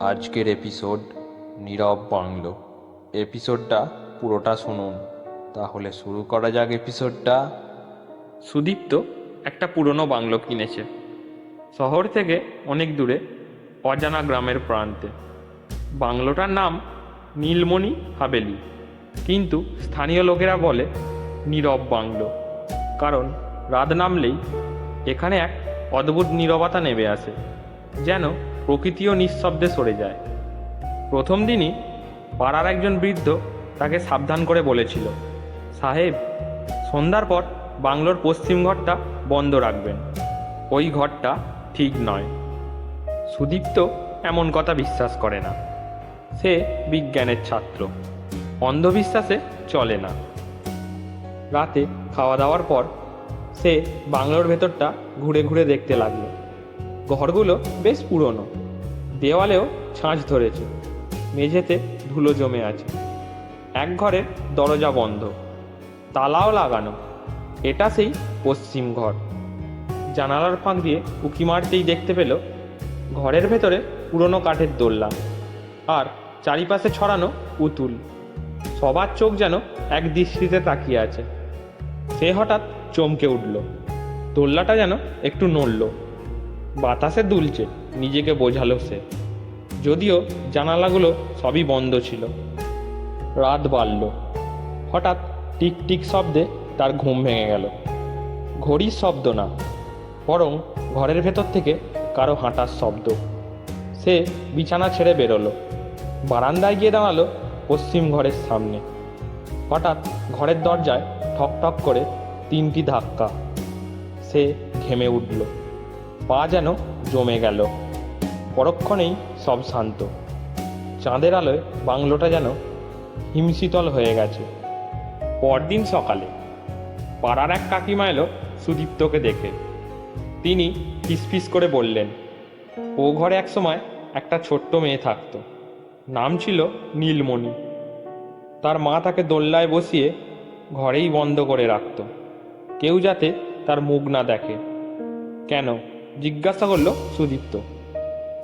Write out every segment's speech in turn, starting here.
আজকের এপিসোড নীরব বাংলো। এপিসোডটা পুরোটা শুনুন। তাহলে শুরু করা যাক এপিসোডটা। সুদীপ্ত একটা পুরনো বাংলো কিনেছে। শহর থেকে অনেক দূরে, অজানা গ্রামের প্রান্তে। বাংলোটার নাম নীলমণি হাবেলি। কিন্তু স্থানীয় লোকেরা বলে নীরব বাংলো। কারণ রাত নামলেই এখানে এক অদ্ভুত নীরবতা নেমে আসে। যেন প্রকৃতিও নিঃশব্দে সরে যায়। প্রথম দিনই পাড়ার একজন বৃদ্ধ তাকে সাবধান করে বলেছিল, সাহেব, সন্ধ্যার পর বাংলোর পশ্চিম ঘরটা বন্ধ রাখবেন। ওই ঘরটা ঠিক নয় সুদীপ্ত এমন কথা বিশ্বাস করে না। সে বিজ্ঞানের ছাত্র। অন্ধবিশ্বাসে চলে না। রাতে খাওয়া দাওয়ার পর সে বাংলোর ভেতরটা ঘুরে ঘুরে দেখতে লাগল। ঘরগুলো বেশ পুরনো। দেওয়ালেও ছাঁচ ধরেছে। মেঝেতে ধুলো জমে আছে। এক ঘরের দরজা বন্ধ। তালাও লাগানো। এটা সেই পশ্চিম ঘর। জানালার ফাঁক দিয়ে উকি মারতেই দেখতে পেল, ঘরের ভেতরে পুরনো কাঠের দোল্লা আর চারিপাশে ছড়ানো পুতুল সবার চোখ যেন এক দৃষ্টিতে তাকিয়ে আছে। সে হঠাৎ চমকে উঠল। দোল্লাটা যেন একটু নড়ল। বাতাসে দুলছে, নিজেকে বোঝালো সে। যদিও জানালাগুলো সবই বন্ধ ছিল। রাত বাড়ল। হঠাৎ টিক টিক শব্দে তার ঘুম ভেঙে গেল। ঘড়ির শব্দ না, বরং ঘরের ভেতর থেকে কারও হাঁটার শব্দ। সে বিছানা ছেড়ে বেরোলো। বারান্দায় গিয়ে দাঁড়াল পশ্চিম ঘরের সামনে। হঠাৎ ঘরের দরজায় ঠক ঠক করে তিনটি ধাক্কা। সে ঘেমে উঠল। পা যেন জমে গেল। পরক্ষণেই সব শান্ত। চাঁদের আলোয় বাংলোটা যেন হিমশীতল হয়ে গেছে। পরদিন সকালে পাড়ার এক কাকিমা এলো সুদীপ্তকে দেখে। তিনি ফিসফিস করে বললেন, ও ঘরে এক সময় একটা ছোট্ট মেয়ে থাকতো। নাম ছিল নীলমণি। তার মা তাকে দোল্লায় বসিয়ে ঘরেই বন্ধ করে রাখত। কেউ যাতে তার মুখ না দেখে। কেন? জিজ্ঞাসা করল সুদীপ্ত।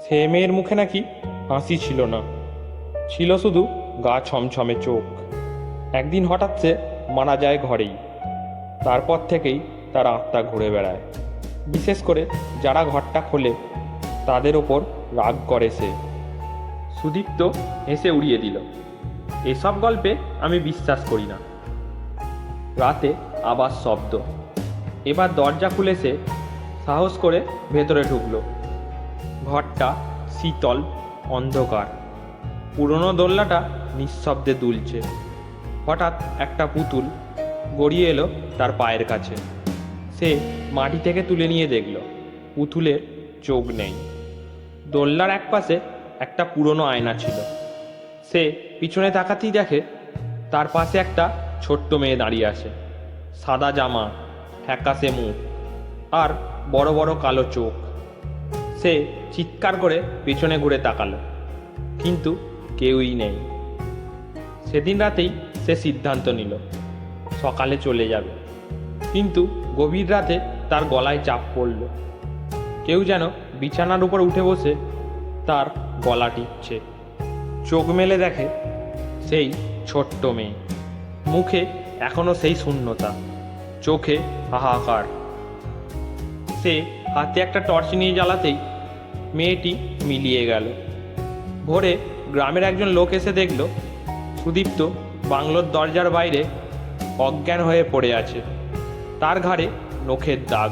সে মেয়ের মুখে নাকি হাসি ছিল না। ছিল শুধু গা ছমছমে চোখ। একদিন হঠাৎ সে মারা যায় ঘরেই। তারপর থেকেই তার আত্মা ঘুরে বেড়ায়। বিশেষ করে যারা ঘরটা খোলে, তাদের ওপর রাগ করে সে। সুদীপ্ত হেসে উড়িয়ে দিল, এসব গল্পে আমি বিশ্বাস করি না। রাতে আবার শব্দ। এবার দরজা খুলে সে সাহস করে ভেতরে ঢুকলো। ঘরটা শীতল, অন্ধকার। পুরনো দোল্লাটা নিঃশব্দে দুলছে। হঠাৎ একটা পুতুল গড়িয়ে এলো তার পায়ের কাছে। সে মাটি থেকে তুলে নিয়ে দেখল, পুতুলের চোখ নেই। দোল্লার এক পাশে একটা পুরনো আয়না ছিল। সে পিছনে তাকাতেই দেখে তার পাশে একটা ছোট্ট মেয়ে দাঁড়িয়ে আছে। সাদা জামা ফ্যাকাশে মুখ। আর বড় বড় কালো চোখ। সে চিৎকার করে পিছনে ঘুরে তাকালো, কিন্তু কেউই নেই। সেদিন রাতেই সে সিদ্ধান্ত নিল, সকালে চলে যাবে। কিন্তু গভীর রাতে তার গলায় চাপ পড়ল। কেউ যেন বিছানার উপর উঠে বসে তার গলা টিপছে। চোখ মেলে দেখে সেই ছোট্ট মেয়ে। মুখে এখনও সেই শূন্যতা, চোখে হাহাকার। সে হাতে একটা টর্চ নিয়ে জ্বালাতেই মেয়েটি মিলিয়ে গেল। ভোরে গ্রামের একজন লোক এসে দেখল, সুদীপ্ত বাংলোর দরজার বাইরে অজ্ঞান হয়ে পড়ে আছে। তার ঘাড়ে নখের দাগ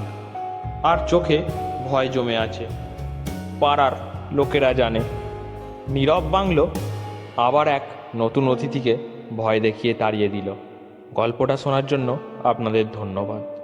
আর চোখে ভয় জমে আছে। পাড়ার লোকেরা জানে, নীরব বাংলো আবার এক নতুন অতিথিকে ভয় দেখিয়ে তাড়িয়ে দিল। গল্পটা শোনার জন্য আপনাদের ধন্যবাদ।